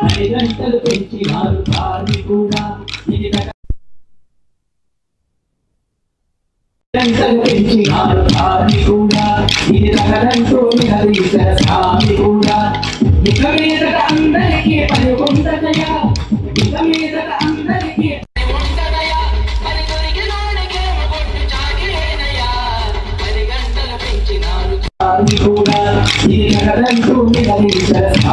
పది గంటలు పెంచినారు కాని కూడా ఇది తగ- గంటలు పెంచినారు కాని కూడా ఇది తగదంటూ నిలదీసిన స్వామి కూడా ఇక మీద అందరికీ పని ఉండదయా Even when I go, me that is just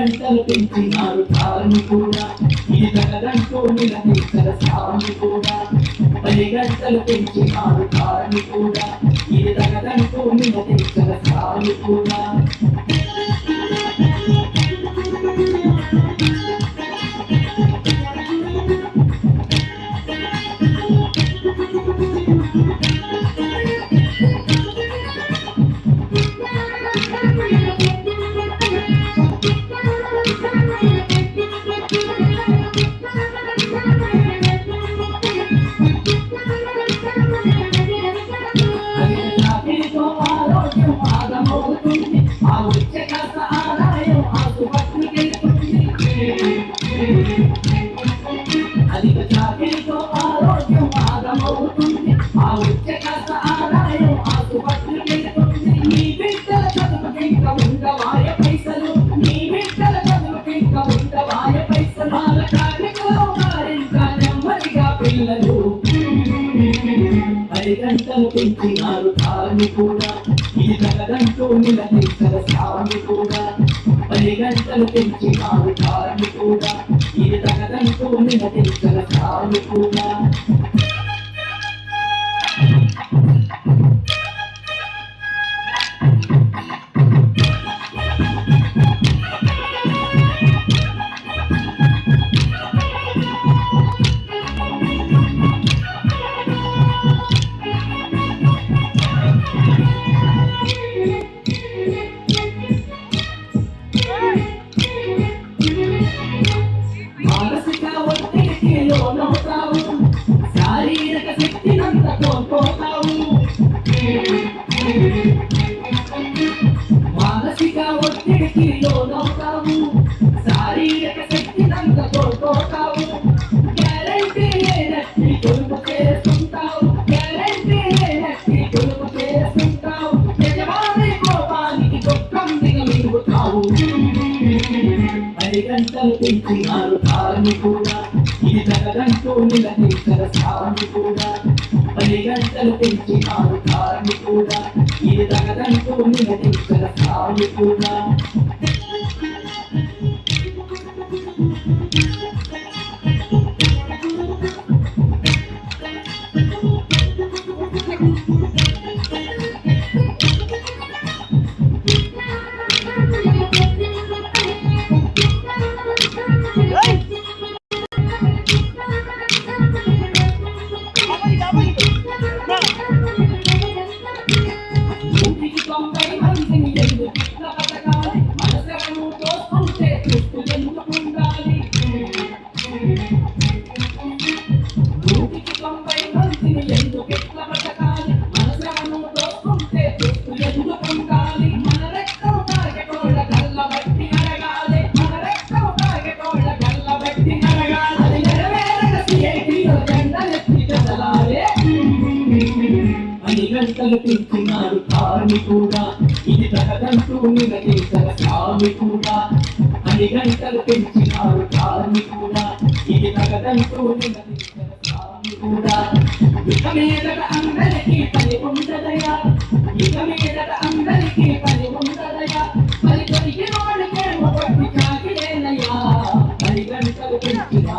గంటలు పెంచినారు కాలను కూడా ఇది తగదంటూ స్వామి కూడా. పది గంటలు పెంచినారు. కాలను కూడా ఇది తగదంటూ నిలదీసిన స్వామి కూడా. స్వామి కూడా. ఇది తగదంటూ నిలదీసిన స్వామి కూడా. పది గంటలు పెంచి పెంచినారు స్వామి కూడా. ఇది తగదంటూ నిలదీసిన స్వామి కూడా. శారీరక కోల్పోతావు మానసిక ఒత్తిడికి లోనవుతావు శారీరక శక్తినంత కోల్పోతావు గ్యారంటీ లేనట్టి కొలుపు చేస్తుంటావు గ్యారంటీ లేనట్టి కొలుపు చేస్తుంటావు యజమాని కోపానికి దుఃఖం పది గంటలు పెంచినారు కూడా ఇది తగదంటూ నిలదీసిన స్వామి కూడా గంటలు పెంచి ఆరు కాని కూడా ఇది తగదంటూ నిలదీసిన స్వామి కూడా. పని గంటలు పెంచినారు కార్మికుడా ఇది తగదంటూ నిలదీసిన స్వామి కూడా పని గంటలు పెంచినారు కార్మికుడా ఇది తగదంటూ నిలదీసిన స్వామి కూడా ఇక మీదట అందరికీ పని ఉండదయా ఇక మీదట అందరికీ పని ఉండదయా పని దొరికిన వాడికేమో పట్టి చాకిరేనయ్యా పని గంటలు పెంచినారు